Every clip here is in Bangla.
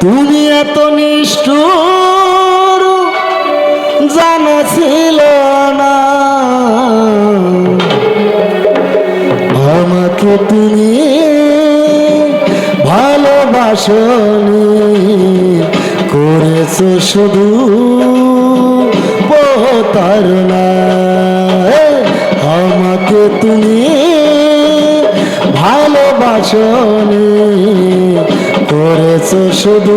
তুমি এত নিষ্ঠুর, জানা ছিল না। আমাকে তুমি ভালোবাসনি করেছ শুধু প্রতারণা আমাকে তুমি ভালোবাসনি করেছ শুধু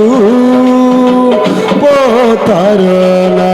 প্রতারণা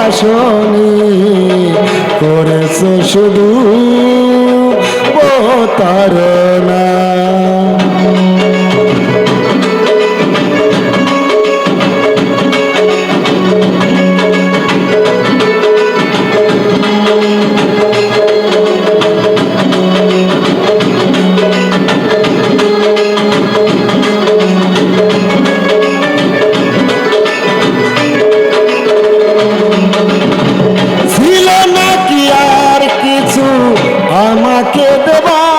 ভালোবাসনি করেছে শুধু প্রতারণা দেবার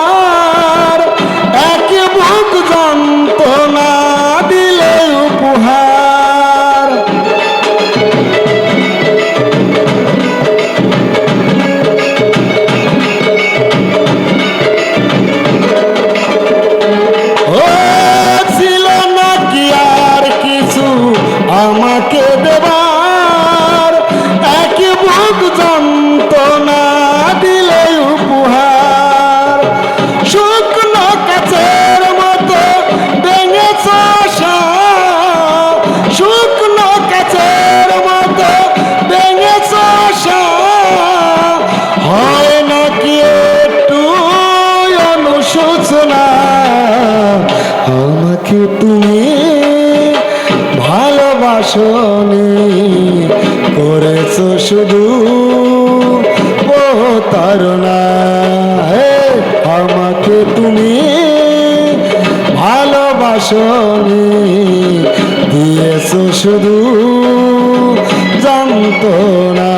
আমাকে তুমি ভালোবাসনি করেছ শুধু হে, আমাকে তুমি ভালোবাসনি দিয়েছ শুধু জানত না।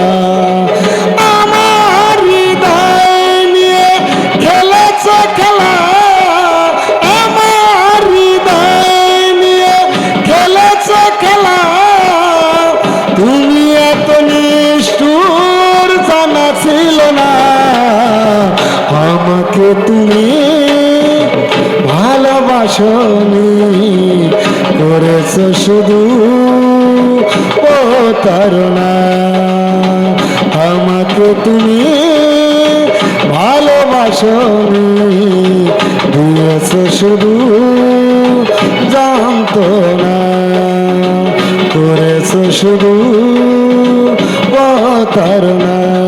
ভালোবাসনি করেছ শুধু প্রতারণা আমাকে তুমি ভালোবাসনি দিয়েছ শুধু জানতো না। করেছ শুধু প্রতারণা